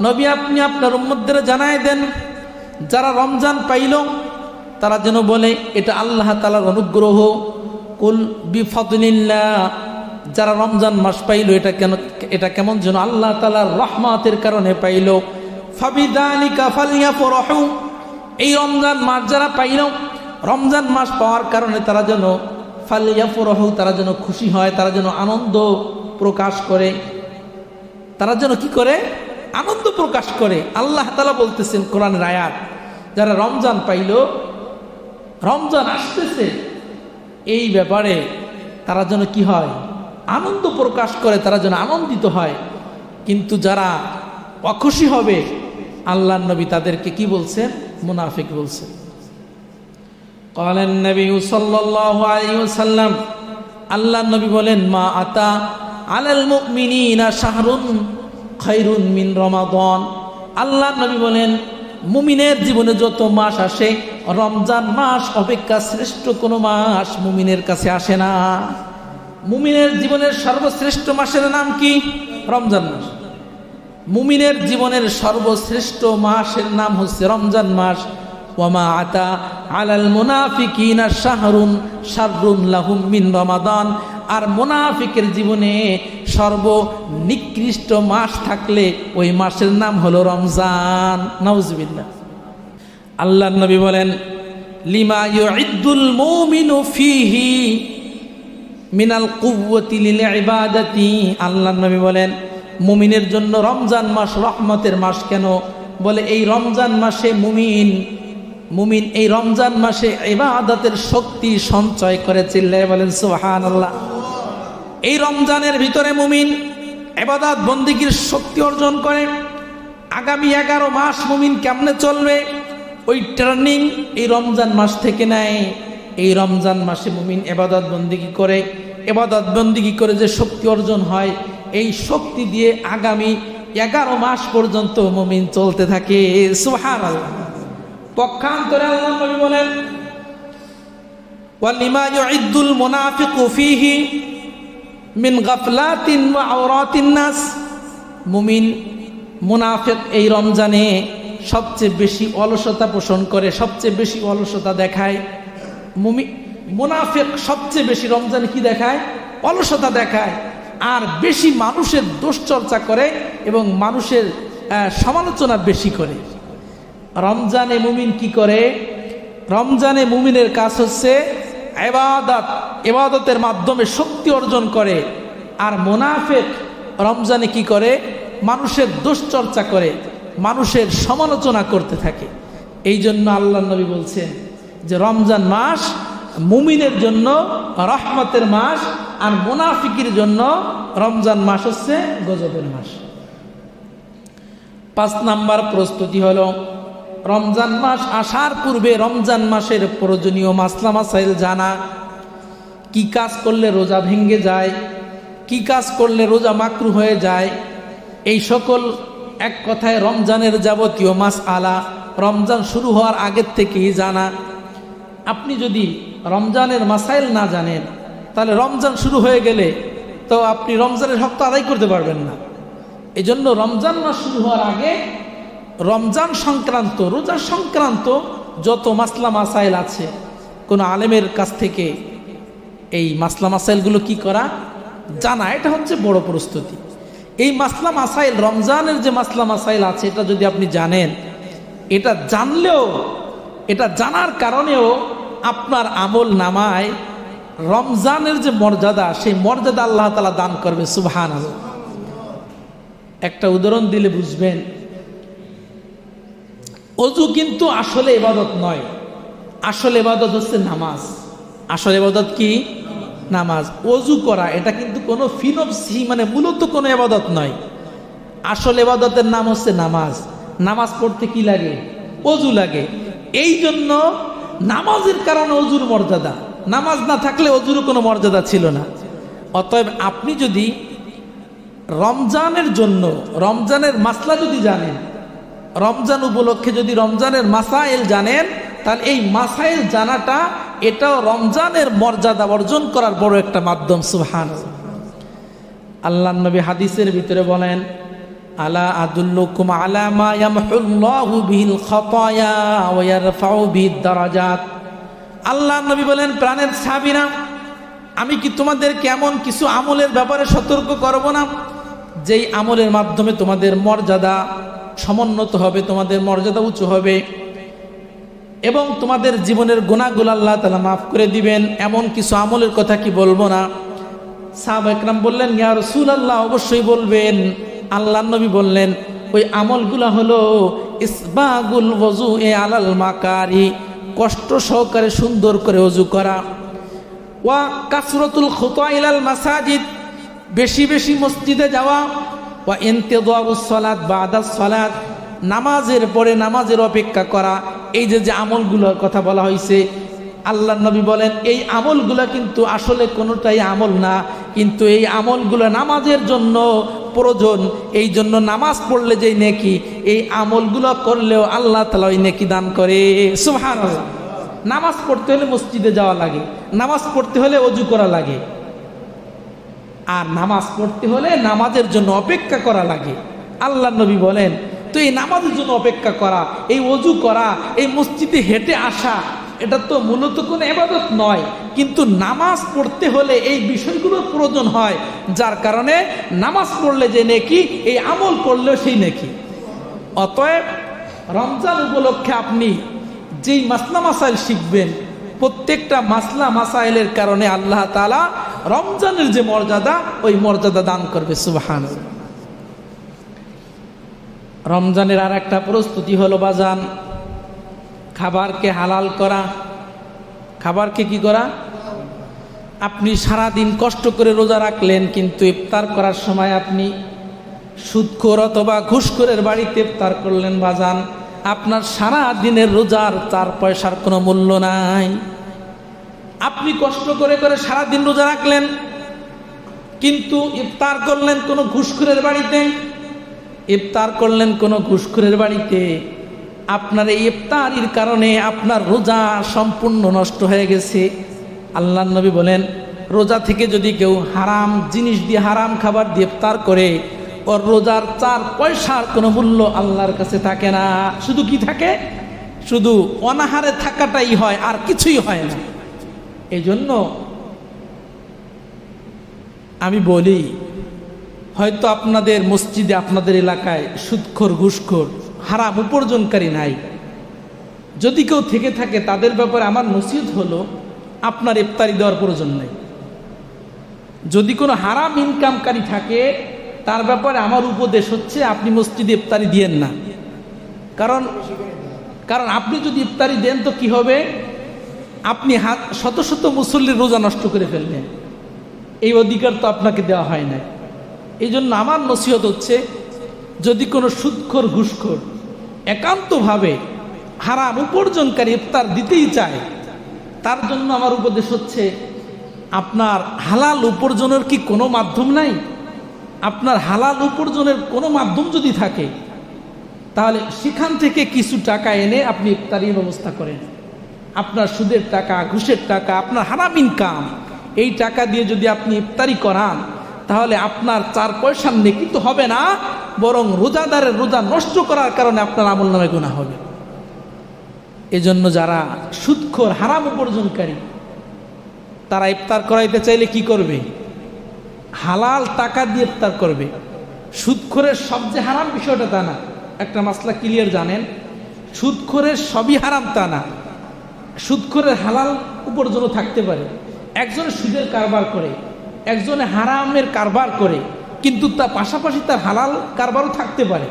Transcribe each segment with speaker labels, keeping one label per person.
Speaker 1: নবী আপনি আপনার উম্মতদের জানায় দেন, যারা রমজান পাইল, তারা যেন বলে, এটা আল্লাহ তালার অনুগ্রহ। কুল বিফদলিল্লাহ। যারা রমজান মাস পাইল, এটা কেন, এটা কেমন যেন আল্লাহ তালার রহমাতের কারণে পাইল। ফাবিদানিকা ফালিয়া ফরহু এই রমজান মাস যারা পাইল, রমজান মাস পাওয়ার কারণে তারা যেন ফালিয়া ফরহু তারা যেন খুশি হয়, তারা যেন আনন্দ প্রকাশ করে। তারা যেন কি করে? আনন্দ প্রকাশ করে আল্লাহ তালা বলতেছেন কোরআন রায়াত যারা রমজান পাইল, রমজান আসতেছে, এই ব্যাপারে তারা যেন কি হয়? আনন্দ প্রকাশ করে, তারা যেন আনন্দিত হয়। কিন্তু যারা অখুশি হবে আল্লাহ নবী তাদেরকে কি বলছেন? মুনাফিক বলছেন। কলেন নবী সাল্লাম আল্লাহ নবী বলেন, মা আতা আলাল মুকমিনিনা শাহরুন খাইরুন মিন রমাদন। আল্লাহ নবী বলেন, মুমিনের জীবনে যত মাস আসে, রমজান মাস অপেক্ষা শ্রেষ্ঠ কোনো মাস মুমিনের কাছে আসে না। মুমিনের জীবনের সর্বশ্রেষ্ঠ মাসের নাম কি? রমজান মাস। মুমিনের জীবনের সর্বশ্রেষ্ঠ মাসের নাম হচ্ছে রমজান মাস। ওয়ামা আতা আলাল মুনাফিকিনা শাহরুন শাররুন লাহুম মিন রমাদান। আর মুনাফিকের জীবনে সর্বনিকৃষ্ট মাস থাকলে ওই মাসের নাম হলো রমজান। নাউজুবিল্লাহ। আল্লাহ নবী বলেন, লিমা ইউইদ্দুল মুমিনু ফিহি মিনাল কুওয়াতি লিল ইবাদাতি। আল্লাহ নবী বলেন, মুমিনের জন্য রমজান মাস রহমতের মাস কেন? বলে, এই রমজান মাসে মুমিন মুমিন এই রমজান মাসে ইবাদতের শক্তি সঞ্চয় করে চিল্লায় বলেন, সুবহানাল্লাহ। এই রমজানের ভিতরে মুমিন এবাদাত বন্দিগির শক্তি অর্জন করে। আগামী এগারো মাস মুমিন কেমনে চলবে? ওই ট্রেনিং এই রমজান মাস থেকে নেয়। এই রমজান মাসে মুমিন এবাদত বন্দিগি করে। এবাদত বন্দিগি করে যে শক্তি অর্জন হয়, এই শক্তি দিয়ে আগামী এগারো মাস পর্যন্ত মুমিন চলতে থাকে। সুহান পক্ষান্তরে বলেন মিন গাফলাতিন ওয়া আওরাতিন নাস। মুমিন, মুনাফিক এই রমজানে সবচেয়ে বেশি অলসতা পোষণ করে, সবচেয়ে বেশি অলসতা দেখায়। মুমি, মুনাফিক সবচেয়ে বেশি রমজানে কি দেখায়? অলসতা দেখায়। আর বেশি মানুষের দুশ্চর্চা করে এবং মানুষের সমালোচনা বেশি করে। রমজানে মুমিন কি করে? রমজানে মুমিনের কাজ হচ্ছে এবাদত এবাদতের মাধ্যমে শক্তি অর্জন করে। আর মোনাফেক রমজানে কি করে? মানুষের দুশ্চর্চা করে, মানুষের সমালোচনা করতে থাকে। এই জন্য আল্লাহ নবী বলছেন যে, রমজান মাস মুমিনের জন্য, রহমতের মাস, আর মোনাফিকের জন্য রমজান মাস হচ্ছে গজবের মাস। পাঁচ নাম্বার প্রস্তুতি হলো রমজান মাস আসার পূর্বে রমজান মাসের প্রয়োজনীয় মাসলা মাসাইল জানা। কি কাজ করলে রোজা ভেঙ্গে যায়, কি কাজ করলে রোজা মাকরু হয়ে যায়, এই সকল এক কথায় রমজানের যাবতীয় মাস আলা রমজান শুরু হওয়ার আগের থেকেই জানা। আপনি যদি রমজানের মাসাইল না জানেন, তাহলে রমজান শুরু হয়ে গেলে তো আপনি রমজানের হক তো আদায় করতে পারবেন না। এই জন্য রমজান মাস শুরু হওয়ার আগে রমজান সংক্রান্ত রোজা সংক্রান্ত যত মাসলা মাসাইল আছে, কোনো আলেমের কাছ থেকে এই মাসলা মাসাইলগুলো কি করা? জানা, এটা হচ্ছে বড় প্রস্তুতি। এই মাসলা মাসাইল, রমজানের যে মাসলা মাসাইল আছে, এটা যদি আপনি জানেন, এটা জানলেও, এটা জানার কারণেও আপনার আমল নামায় রমজানের যে মর্যাদা, সেই মর্যাদা আল্লাহ তালা দান করবে সুবহান একটা উদাহরণ দিলে বুঝবেন অজু কিন্তু আসলে এবাদত নয়। আসলে এবাদত হচ্ছে নামাজ। আসলে এবাদত কি? নামাজ। অজু করা, এটা কিন্তু কোনো ফিনপসি মানে মূলত কোনো এবাদত নয়। আসল এবাদতের নাম হচ্ছে নামাজ। নামাজ পড়তে কি লাগে? অজু লাগে। এই জন্য নামাজের কারণে অজুর মর্যাদা। নামাজ না থাকলে অজুর কোনো মর্যাদা ছিল না। অতএব আপনি যদি রমজানের জন্য, রমজানের মাসলা যদি জানেন রমজান উপলক্ষে যদি রমজানের মাসাইল জানেন, তাহলে এই মাসাইল জানাটা এটাও রমজানের মর্যাদা অর্জন করার বড় একটা মাধ্যম সুহান আল্লাহ নবী হাদিসের ভিতরে বলেন, আলা আদুল্লুকুম আলা মা ইয়ামহুল্লাহু বিহিল খাতায়া ওয়া ইয়ারফাউ বিহিদ দারাজাত। আল্লাহ নবী বলেন, প্রাণের সাবিনা আমি কি তোমাদের কেমন কিছু আমলের ব্যাপারে সতর্ক করব না, যেই আমলের মাধ্যমে তোমাদের মর্যাদা সমুন্নত হবে, তোমাদের মর্যাদা উঁচু হবে এবং তোমাদের জীবনের গুণাগুলো আল্লাহ তালা মাফ করে দিবেন। এমন কিছু আমলের কথা কি বলব না? সাহাব একরাম বললেন, ইয়া রসুল আল্লাহ অবশ্যই বলবেন। আল্লাহ নবী বললেন, ওই আমলগুলা হলো ইসবাগুল ওজু এ আলাল মাকারি, কষ্ট সহকারে সুন্দর করে অজু করা। ওয়া কাসরতুল খুতা ইলাল মাসাজিদ, বেশি বেশি মসজিদে যাওয়া ওয়া ইন্তেদারুস সালাত বাদাস সালাত, নামাজের পরে নামাজের অপেক্ষা করা। এই যে যে আমলগুলোর কথা বলা হয়েছে আল্লাহ নবী বলেন, এই আমলগুলো কিন্তু আসলে কোনোটাই আমল না। কিন্তু এই আমলগুলো নামাজের জন্য প্রয়োজন। এই জন্য নামাজ পড়লে যেই নেকি, এই আমলগুলো করলেও আল্লাহ তালা ওই নেকি দান করে। সুহান নামাজ পড়তে হলে মসজিদে যাওয়া লাগে। নামাজ পড়তে হলে অজু করা লাগে। আর নামাজ পড়তে হলে নামাজের জন্য অপেক্ষা করা লাগে। আল্লাহ নবী বলেন, তো এই নামাজের জন্য অপেক্ষা করা, এই অজু করা, এই মসজিদে হেঁটে আসা, এটা তো মূলত কোনো এবাদত নয়। কিন্তু নামাজ পড়তে হলে এই বিষয়গুলোর প্রয়োজন হয়, যার কারণে নামাজ পড়লে যে নেকি, এই আমল করলেও সেই নেকি। অতএব রমজান উপলক্ষে আপনি যেই মাসলা মাসাইল শিখবেন, প্রত্যেকটা মাসলা মাসাইলের কারণে আল্লাহ তালা রমজানের যে মর্যাদা, ওই মর্যাদা দান করবে সুবাহান রমজানের আর একটা প্রস্তুতি হলো বাজান। খাবারকে হালাল করা। খাবারকে কি করা? আপনি সারা দিন কষ্ট করে রোজা রাখলেন, কিন্তু ইফতার করার সময় আপনি সুদখোর অথবা ঘুষখোরের বাড়িতে ইফতার করলেন বাজান। আপনার সারা দিনের রোজার চার পয়সার কোনো মূল্য নাই। আপনি কষ্ট করে করে সারা দিন রোজা রাখলেন, কিন্তু ইফতার করলেন কোনো ঘুষখোরের বাড়িতে? ইফতার করলেন কোনো ঘুষখোরের বাড়িতে? আপনার এই ইফতারির কারণে আপনার রোজা সম্পূর্ণ নষ্ট হয়ে গেছে। আল্লাহ নবী বলেন, রোজা থেকে যদি কেউ হারাম জিনিস দিয়ে হারাম খাবার দিয়ে ইফতার করে, ওর রোজার চার পয়সার কোনো মূল্য আল্লাহর কাছে থাকে না। শুধু কি থাকে? শুধু অনাহারে থাকাটাই হয়, আর কিছুই হয় না। এই জন্য আমি বলি, হয়তো আপনাদের মসজিদে, আপনাদের এলাকায় সুৎখর, ঘুষখোর, হারাম উপার্জনকারী নাই। যদি কেউ থেকে থাকে, তাদের ব্যাপারে আমার নসিহত হলো, আপনার ইফতারি দেওয়ার প্রয়োজন নেই। যদি কোনো হারাম ইনকামকারী থাকে, তার ব্যাপারে আমার উপদেশ হচ্ছে, আপনি মসজিদে ইফতারি দিয়েন না। কারণ কারণ আপনি যদি ইফতারি দেন, তো কি হবে? আপনি হাত শত শত মুসল্লির রোজা নষ্ট করে ফেললেন। এই অধিকার তো আপনাকে দেওয়া হয় না এই জন্য আমার নসিহত হচ্ছে, যদি কোনো সুৎখর ঘুষখোর একান্তভাবে হারাম উপার্জনকারী ইফতার দিতেই চায়, তার জন্য আমার উপদেশ হচ্ছে, আপনার হালাল উপার্জনের কি কোনো মাধ্যম নাই? আপনার হালাল উপার্জনের কোনো মাধ্যম যদি থাকে, তাহলে সেখান থেকে কিছু টাকা এনে আপনি ইফতারির ব্যবস্থা করেন। আপনার সুদের টাকা, ঘুষের টাকা, আপনার হারাম ইনকাম এই টাকা দিয়ে যদি আপনি ইফতারি করান, তাহলে আপনার চার পয়সার নেকি তো হবে না, বরং রোজাদারের রোজা নষ্ট করার কারণে আপনার আমল নামে গুণা হবে। এজন্য যারা সুৎখোর হারাম উপার্জনকারী, তারা ইফতার করাইতে চাইলে কি করবে? হালাল টাকা দিয়ে ইফতার করবে। সুদখোরের সবচেয়ে হারাম বিষয়টা তা না। একটা মাসলা ক্লিয়ার জানেন? সুদখোরের সবই হারাম তা না। সুদখোরের হালাল উপার্জনও থাকতে পারে। একজনে সুদের কারবার করে, একজনে হারামের কারবার করে, কিন্তু তার পাশাপাশি তার হালাল কারবারও থাকতে পারে।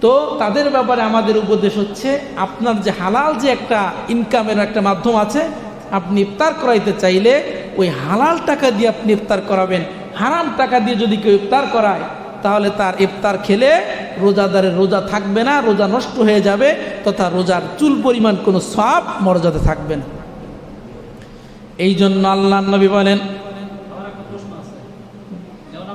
Speaker 1: তো তাদের ব্যাপারে আমাদের উপদেশ হচ্ছে, আপনার যে হালাল যে একটা ইনকামের একটা মাধ্যম আছে, আপনি ইফতার করাইতে চাইলে ওই হালাল টাকা দিয়ে আপনি ইফতার করাবেন। হারাম টাকা দিয়ে যদি কেউ ইফতার করায় তাহলে তার ইফতার খেলে রোজাদারের রোজা থাকবে না রোজা নষ্ট হয়ে যাবে তথা রোজার চুল পরিমাণ কোনো সব মর্যাদা থাকবে না। এই জন্য আল্লাহ নবী বলেন
Speaker 2: প্রশ্ন আছে। যেমন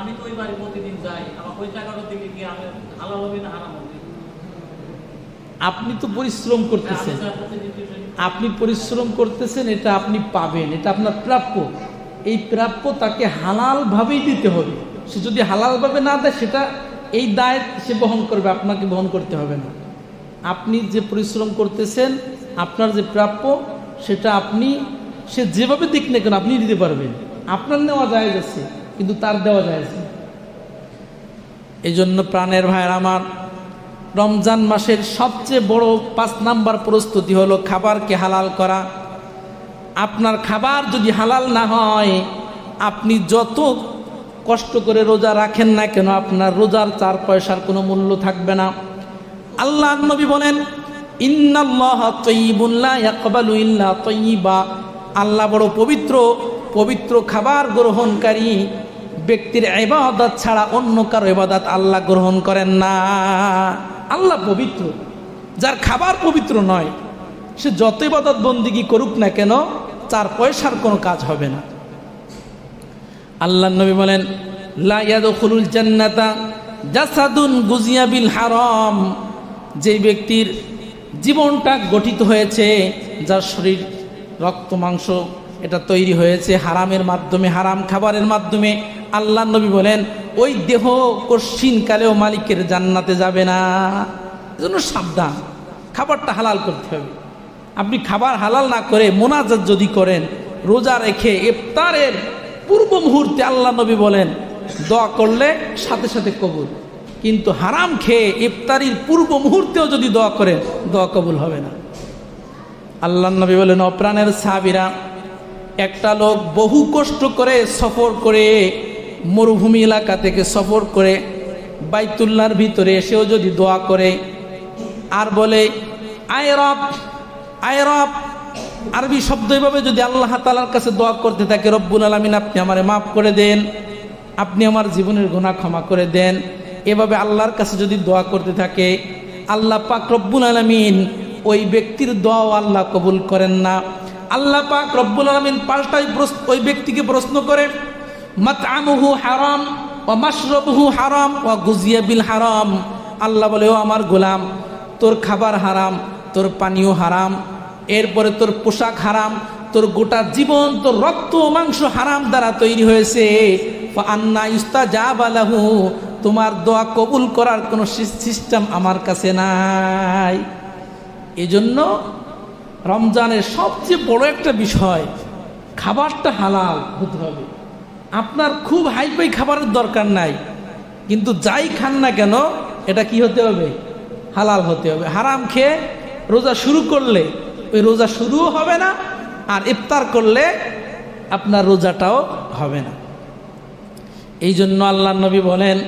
Speaker 2: আমি তো ওই বাড়ি প্রতিদিন যাই আমার ওই টাকাটা দিকে কি আমি হালাল হবে না হারাম হবে?
Speaker 1: আপনি তো পরিশ্রম করতেছেন। আপনি পরিশ্রম করতেছেন, এটা আপনি পাবেন, এটা আপনার প্রাপ্য। এই প্রাপ্য তাকে হালালভাবেই দিতে হবে। সে যদি হালালভাবে না দেয়, সেটা এই দায় সে বহন করবে, আপনাকে বহন করতে হবে না। আপনি যে পরিশ্রম করতেছেন, আপনার যে প্রাপ্য, সেটা আপনি, সে যেভাবে দিক না কেন আপনি দিতে পারবেন। আপনার নেওয়া যায় যাচ্ছে কিন্তু তার দেওয়া যায় এই জন্য প্রাণের ভাইয়ের আমার রমজান মাসের সবচেয়ে বড় পাঁচ নাম্বার প্রস্তুতি হলো খাবারকে হালাল করা। আপনার খাবার যদি হালাল না হয়, আপনি যত কষ্ট করে রোজা রাখেন না কেন, আপনার রোজার চার পয়সার কোনো মূল্য থাকবে না। আল্লাহ নবী বলেন আল্লাহ বড় পবিত্র পবিত্র খাবার গ্রহণকারী ব্যক্তির এবাদত ছাড়া অন্য কারও এবাদত আল্লাহ গ্রহণ করেন না। আল্লাহ পবিত্র, যার খাবার পবিত্র নয়, সে যত ইবাদত বন্দিগি করুক না কেন চার পয়সার কোনো কাজ হবে না। আল্লাহ নবী বলেন জান্নাতা জাসাদুন গুজিয়া বিল হারাম। যে ব্যক্তির জীবনটা গঠিত হয়েছে, যার শরীর রক্ত, মাংস, এটা তৈরি হয়েছে হারামের মাধ্যমে, হারাম খাবারের মাধ্যমে আল্লাহ নবী বলেন ওই দেহ কশিন কালেও মালিকের জান্নাতে যাবে না। এজন্য সাবধান। খাবারটা হালাল করতে হবে। আপনি খাবার হালাল না করে মোনাজাত যদি করেন, রোজা রেখে ইফতারের পূর্ব মুহূর্তে আল্লাহ নবী বলেন, দোয়া করলে সাথে সাথে কবুল। কিন্তু হারাম খেয়ে ইফতারির পূর্ব মুহূর্তেও যদি দোয়া করেন, দোয়া কবুল হবে না। আল্লাহ নবী বলেন অপ্রাণের সাবিরা একটা লোক বহু কষ্ট করে সফর করে মরুভূমি এলাকা থেকে সফর করে বাইতুল্লার ভিতরে এসেও যদি দোয়া করে, আর বলে আয়রব আয়রব আরবি শব্দ এভাবে যদি আল্লাহ তালার কাছে দোয়া করতে থাকে, রব্বুল আলমিন, আপনি আমারে মাফ করে দেন, আপনি আমার জীবনের গুণা ক্ষমা করে দেন। এভাবে আল্লাহর কাছে যদি দোয়া করতে থাকে, আল্লাহ পাক রব্বুল আলমিন ওই ব্যক্তির দোয়াও আল্লাহ কবুল করেন না। আল্লাহ পাক রব্বুল আলমিন পাল্টাই ওই ব্যক্তিকে প্রশ্ন করে মাতআমুহু হারাম ও মাশরবুহু হারাম ও গুজিয়া বিল হারাম। আল্লাহ বলে, ও আমার গোলাম, তোর খাবার হারাম, তোর পানীয় হারাম, এরপরে তোর পোশাক হারাম, তোর গোটা জীবন, তোর রক্ত মাংস হারাম দ্বারা তৈরি হয়েছে। আন্না ইস্তা যা বালাহু তোমার দোয়া কবুল করার কোনো সিস্টেম আমার কাছে নাই। এজন্য রমজানের সবচেয়ে বড় একটা বিষয়, খাবারটা হালাল হতে হবে। আপনার খুব হাইফাই খাবারের দরকার নাই। কিন্তু যাই খান না কেন, এটা কি হতে হবে? হালাল হতে হবে। হারাম খেয়ে রোজা শুরু করলে ওই রোজা শুরুও হবে না, আর ইফতার করলে আপনার রোজাটাও হবে না। এই জন্য আল্লাহ নবী বলেন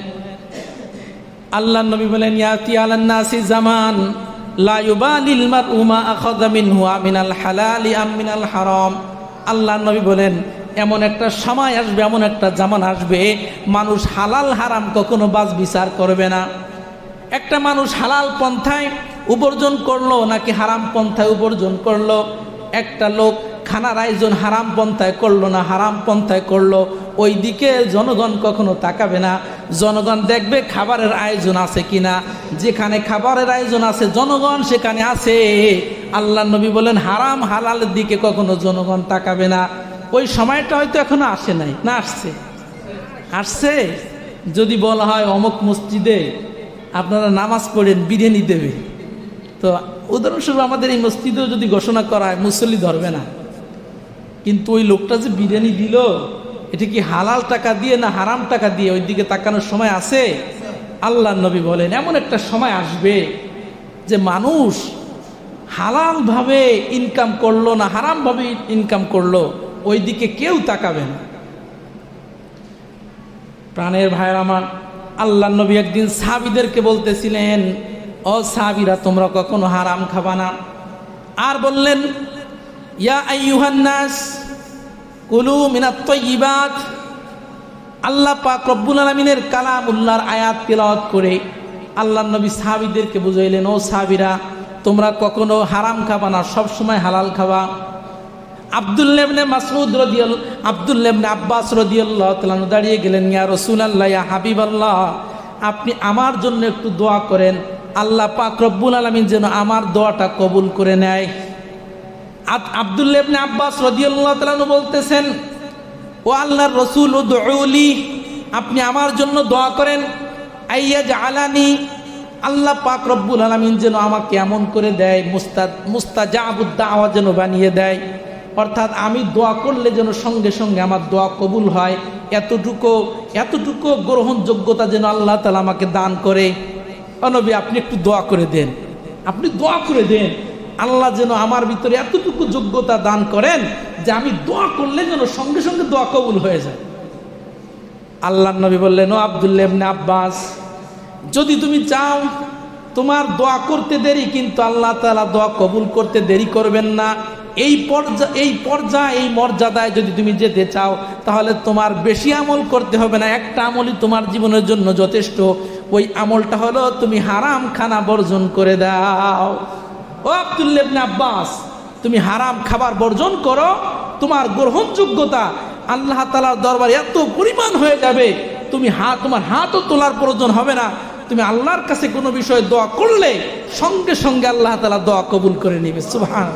Speaker 1: আল্লাহ নবী বলেন ইয়াতি আলান্নাসি জামান, লা ইউবালিল মারউ মা আখাযা মিনহু মিনাল হালালি আম মিনাল হারাম। আল্লাহ নবী বলেন এমন একটা সময় আসবে, এমন একটা জামান আসবে, মানুষ হালাল হারাম কখনো বাজ বিচার করবে না। একটা মানুষ হালাল পন্থায় উপার্জন করল নাকি হারাম পন্থায় উপার্জন করল? একটা লোক খানার আয়োজন হারাম পন্থায় করল না হারাম পন্থায় করল, ওই দিকে জনগণ কখনো তাকাবে না। জনগণ দেখবে খাবারের আয়োজন আছে কিনা। যেখানে খাবারের আয়োজন আছে, জনগণ সেখানে আছে। আল্লাহ নবী বলেন, হারাম হালালের দিকে কখনো জনগণ তাকাবে না। ওই সময়টা হয়তো এখনও আসে নাই, না আসছে? আসছে? যদি বলা হয় অমুক মসজিদে আপনারা নামাজ পড়েন, বিরিয়ানি দেবে। তো উদাহরণস্বরূপ আমাদের এই মসজিদেও যদি ঘোষণা করা হয়, মুসল্লি ধরবে না। কিন্তু ওই লোকটা যে বিরিয়ানি দিল, এটা কি হালাল টাকা দিয়ে না হারাম টাকা দিয়ে ওই দিকে তাকানোর সময় আছে? আল্লাহ নবী বলেন, এমন একটা সময় আসবে যে মানুষ হালালভাবে ইনকাম করল না, হারামভাবে ইনকাম করল। ওই দিকে কেউ তাকাবে না। প্রাণের ভাইয়ের আমার, আল্লাহ নবী একদিন সাহাবিদেরকে বলতেছিলেন, ও সাহাবিরা, তোমরা কখনো হারাম খাবা না। আর বললেন, ইয়া কুলু মিনাত তয়্যিবাত আল্লাহ পাক রব্বুল আলমিনের কালাম উল্লাহর আয়াত তেলাওয়াত করে আল্লাহ নবী সাহাবিদেরকে বুঝাইলেন, ও সাহাবিরা, তোমরা কখনো হারাম খাবা না, সবসময় হালাল খাবা। আবদুল্লেবনে মাসুদ রদিয়াল আবদুল্লেবনে আব্বাস রদিয়াল্লাহ তালানু দাঁড়িয়ে গেলেন, ইয়া রসুল আল্লাহ হাবিব আল্লাহ আপনি আমার জন্য একটু দোয়া করেন। আল্লাহ পাক রব্বুল আলমিন যেন আমার দোয়াটা কবুল করে নেয়। আব্দুল্লাহ ইবনে আব্বাস রাদিয়াল্লাহু তাআলা বলতেছেন, ও আল্লাহর রসুল উদউলি আপনি আমার জন্য দোয়া করেন। আইয়া জালানি আল্লাহ পাক রব্বুল আলামিন যেন আমাকে এমন করে দেয় মুস্তাদ মুস্তাজাবুদ দাওয়া যেন বানিয়ে দেয়। অর্থাৎ আমি দোয়া করলে যেন সঙ্গে সঙ্গে আমার দোয়া কবুল হয়। এতটুকু এতটুকু গ্রহণযোগ্যতা যেন আল্লাহ তালা আমাকে দান করে। অনবী আপনি একটু দোয়া করে দেন। আপনি দোয়া করে দেন। আল্লাহ যেন আমার ভিতরে এতটুকু যোগ্যতা দান করেন যে আমি দোয়া করলে যেন সঙ্গে সঙ্গে দোয়া কবুল হয়ে যায়। আল্লাহ নবী বললেন, ও আবদুল্লাহ ইবনে আব্বাস, যদি তুমি চাও তোমার দোয়া করতে দেরি, কিন্তু আল্লাহ তালা দোয়া কবুল করতে দেরি করবেন না। এই পর্যা, এই পর্যায়ে, এই মর্যাদায় যদি তুমি যেতে চাও, তাহলে তোমার বেশি আমল করতে হবে না। একটা আমলই তোমার জীবনের জন্য যথেষ্ট। ওই আমলটা হলো তুমি হারাম খানা বর্জন করে দাও। ও আব্দুল্লাহ ইবনে আব্বাস, তুমি হারাম খাবার বর্জন করো। তোমার গ্রহণযোগ্যতা আল্লাহ তালার দরবারে এত পরিমাণ হয়ে যাবে। তুমি হাত তোমার হাতও তোলার প্রয়োজন হবে না। তুমি আল্লাহর কাছে কোনো বিষয়ে দোয়া করলে সঙ্গে সঙ্গে আল্লাহ তালা দোয়া কবুল করে নেবে। সুবহান